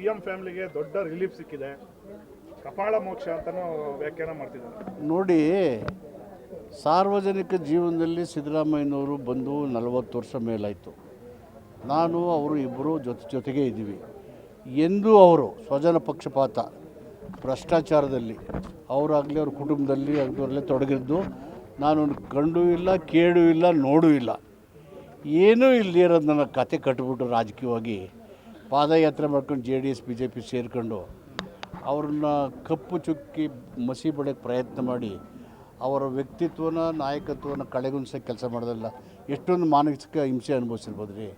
C M ಫ್ಯಾಮಿಲಿಗೆ ದೊಡ್ಡ relief ಸಿಕ್ಕಿದೆ. ಕಪಾಳ ಮೋಕ್ಷ ಅಂತಲೂ ವ್ಯಾಖ್ಯಾನ ಮಾಡ್ತಿದ್ದಾರೆ. ನೋಡಿ, ಸಾರ್ವಜನಿಕ ಜೀವನದಲ್ಲಿ ಸಿದ್ದರಾಮಯ್ಯನವರು ಬಂದು ನಲವತ್ತು ವರ್ಷ ಮೇಲಾಯಿತು. ನಾನು, ಅವರು ಇಬ್ಬರು ಜೊತೆ, ಜೊತೆಗೆ ಇದ್ದೀವಿ. ಎಂದೂ ಅವರು ಸ್ವಜನ ಪಕ್ಷಪಾತ, ಭ್ರಷ್ಟಾಚಾರದಲ್ಲಿ, ಅವರಾಗಲಿ ಅವ್ರ ಕುಟುಂಬದಲ್ಲಿ ಅದರಲ್ಲೇ ತೊಡಗಿದ್ದು, ನಾನು ಕಂಡು ಇಲ್ಲ ಕೇಳೂ ಇಲ್ಲ, ನೋಡೂ ಇಲ್ಲ. ಏನೂ ಇಲ್ಲದೇ ಇರೋದು ನನ್ನ ಕತೆ ಕಟ್ಬಿಟ್ಟು ರಾಜಕೀಯವಾಗಿ ಪಾದಯಾತ್ರೆ ಮಾಡ್ಕೊಂಡು J D S, B J P ಸೇರಿಕೊಂಡು ಅವ್ರನ್ನ ಕಪ್ಪು ಚುಕ್ಕಿ ಮಸಿ ಬಡಕ್ಕೆ ಪ್ರಯತ್ನ ಮಾಡಿ ಅವರ ವ್ಯಕ್ತಿತ್ವನ, ನಾಯಕತ್ವನ ಕಳೆಗುಣಿಸೋಕೆ ಕೆಲಸ ಮಾಡೋದಲ್ಲ. ಎಷ್ಟೊಂದು ಮಾನಸಿಕ ಹಿಂಸೆ ಅನುಭವಿಸಿರ್ಬೋದು ರೀ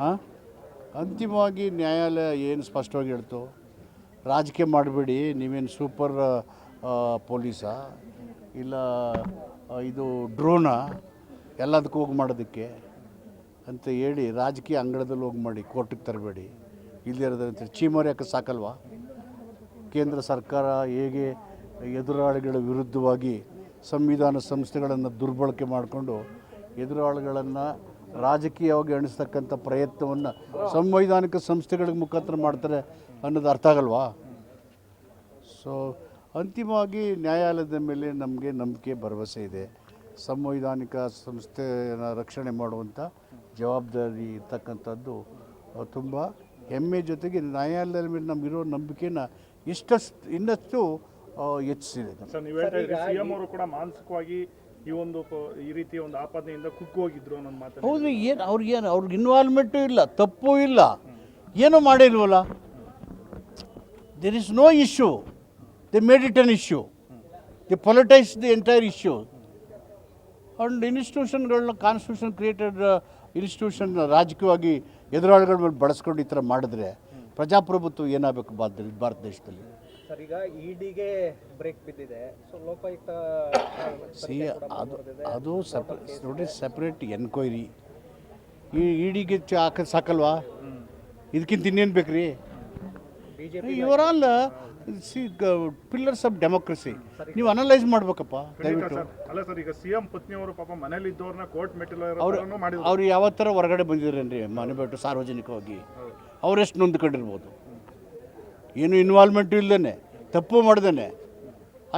ಹಾಂ? ಅಂತಿಮವಾಗಿ ನ್ಯಾಯಾಲಯ ಏನು ಸ್ಪಷ್ಟವಾಗಿ ಹೇಳ್ತು? ರಾಜಕೀಯ ಮಾಡಬೇಡಿ, ನೀವೇನು ಸೂಪರ್ ಪೊಲೀಸಾ? ಇಲ್ಲ ಇದು ಡ್ರೋನಾ? ಎಲ್ಲದಕ್ಕೂ ಹೋಗಿ ಮಾಡೋದಕ್ಕೆ? ಅಂತ ಹೇಳಿ ರಾಜಕೀಯ ಅಂಗಳದಲ್ಲಿ ಹೋಗಿ ಮಾಡಿ, ಕೋರ್ಟಿಗೆ ತರಬೇಡಿ. ಇಲ್ಲಿರೋದಂತ ಚೀಮೋರಿ ಸಾಕಲ್ವಾ? ಕೇಂದ್ರ ಸರ್ಕಾರ ಹೇಗೆ ಎದುರಾಳಿಗಳ ವಿರುದ್ಧವಾಗಿ ಸಂವಿಧಾನ ಸಂಸ್ಥೆಗಳನ್ನು ದುರ್ಬಳಕೆ ಮಾಡಿಕೊಂಡು ಎದುರಾಳಿಗಳನ್ನು ರಾಜಕೀಯವಾಗಿ ಎಣಿಸ್ತಕ್ಕಂಥ ಪ್ರಯತ್ನವನ್ನು ಸಂವಿಧಾನಿಕ ಸಂಸ್ಥೆಗಳಿಗೆ ಮುಖಾಂತರ ಮಾಡ್ತಾರೆ ಅನ್ನೋದು ಅರ್ಥ ಆಗಲ್ವಾ? ಸೊ ಅಂತಿಮವಾಗಿ ನ್ಯಾಯಾಲಯದ ಮೇಲೆ ನಮಗೆ ನಂಬಿಕೆ, ಭರವಸೆ ಇದೆ. ಸಂವಿಧಾನಿಕ ಸಂಸ್ಥೆಯನ್ನು ರಕ್ಷಣೆ ಮಾಡುವಂಥ ಜವಾಬ್ದಾರಿ ಇರ್ತಕ್ಕಂಥದ್ದು ತುಂಬ ಹೆಮ್ಮೆ ಜೊತೆಗೆ ನ್ಯಾಯಾಲಯದ ಮೇಲೆ ನಮಗಿರೋ ನಂಬಿಕೆನ ಇಷ್ಟಷ್ಟು ಇನ್ನಷ್ಟು ಹೆಚ್ಚಿಸಿದೆ ಸರ್ ನೀವು ಹೇಳ್ತಾ ಇದ್ರಿ ಸಿ ಎಂ ಅವರು ಕೂಡ ಮಾನಸಿಕವಾಗಿ ಈ ಒಂದು ಈ ರೀತಿಯ ಒಂದು ಆಪಾದನೆಯಿಂದ ಕುಗ್ಗೋಗಿದ್ರು ಅನ್ನೋ ಮಾತನ್ನು ಹೌದು ಏನು ಅವ್ರಿಗೇನು ಅವ್ರಿಗೆ ಇನ್ವಾಲ್ವ್ಮೆಂಟು ಇಲ್ಲ ತಪ್ಪು ಇಲ್ಲ. ಏನೂ ಮಾಡಿಲ್ವಲ್ಲ? There is no issue they made it an issue they politicise the entire issue and ಇನ್ಸ್ಟಿಟ್ಯೂಷನ್ಗಳನ್ನ constitution created institution ರಾಜಕೀಯವಾಗಿ ಎದುರಾಳಿಗಳ ಮೇಲೆ ಬಳಸ್ಕೊಂಡು ಈ ಥರ ಮಾಡಿದ್ರೆ ಪ್ರಜಾಪ್ರಭುತ್ವ ಏನಾಗಬೇಕು ಭಾರತ ಭಾರತ ದೇಶದಲ್ಲಿ? ಸರ್ ಈಗ ಇಡಿಗೆ ಬ್ರೇಕ್ ಬಿದ್ದಿದೆ. ಸೊ ಲೋಕಾಯುಕ್ತ ಸಿ ಅದು ಅದು ಸಪ್ರೆ ನೋಡಿ ಸಪ್ರೇಟ್ ಎನ್ಕ್ವೈರಿ ಈ ಇಡಿಗೆ ಚಾಕ ಸಾಕಲ್ವಾ? ಇದಕ್ಕಿಂತ ಇನ್ನೇನು ಬೇಕು ರೀ BJP ಇವರ್ all see pillars of democracy. ನೀವು ಅನಲೈಸ್ ಮಾಡ್ಬೇಕಪ್ಪ ದಯವಿಟ್ಟು. ಸರ್. ಅಲ್ಲ ಸರ್ ಈಗ ಸಿ ಎಂ ಪತ್ನಿಯವರು ಪಾಪ ಮನೇಲಿ ಇದ್ದವ್ರನ್ನ ಕೋರ್ಟ್ ಮೆಟ್ಟಿಲು ಅವರು ಅವ್ರು ಯಾವತ್ತರ ಹೊರಗಡೆ ಬಂದಿದ್ರೇನ್ರಿ ಮನೆ ಬಿಟ್ಟು ಸಾರ್ವಜನಿಕವಾಗಿ ಅವರೆಷ್ಟು ನೊಂದ್ಕೊಂಡಿರ್ಬೋದು? ಏನು ಇನ್ವಾಲ್ವ್ಮೆಂಟು ಇಲ್ಲದೇ ತಪ್ಪು ಮಾಡ್ದೇನೆ.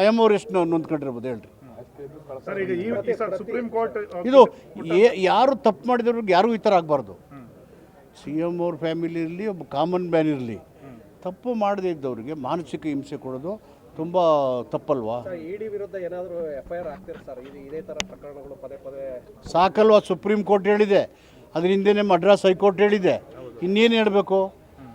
ಐ ಎಂ ಅವ್ರು ಎಷ್ಟು ನೊಂದ್ಕೊಂಡಿರ್ಬೋದು ಹೇಳ್ರಿ. ಸರ್ ಈಗ ಈ ಈ ಸರ್ ಸುಪ್ರೀಂ ಕೋರ್ಟ್ ಇದು ಯಾರು ತಪ್ಪು ಮಾಡಿದವ್ರಿಗೆ ಯಾರೂ ಈ ಥರ ಆಗಬಾರ್ದು? ಸಿ ಎಂ ಅವ್ರ ಫ್ಯಾಮಿಲಿ ಇರಲಿ ಒಬ್ಬ ಕಾಮನ್ ಮ್ಯಾನ್ ಇರಲಿ. ತಪ್ಪು ಮಾಡದೇ ಇದ್ದವ್ರಿಗೆ ಮಾನಸಿಕ ಹಿಂಸೆ ಕೊಡೋದು ತುಂಬ ತಪ್ಪಲ್ವಾ? ಇಡಿ ವಿರುದ್ಧ ಏನಾದರೂ ಎಫ್ ಐ ಆರ್ ಆಗ್ತಿರ ಸರ್? ಇದು ಇದೇ ಥರ ಪ್ರಕರಣಗಳು ಪದೇ ಪದೇ ಸಾಕಲ್ವಾ ಸುಪ್ರೀಂ ಕೋರ್ಟ್ ಹೇಳಿದೆ. ಅದ್ರ ಹಿಂದೆನೇ ಮಡ್ರಾಸ್ ಹೈಕೋರ್ಟ್ ಹೇಳಿದೆ. ಇನ್ನೇನು ಹೇಳಬೇಕು?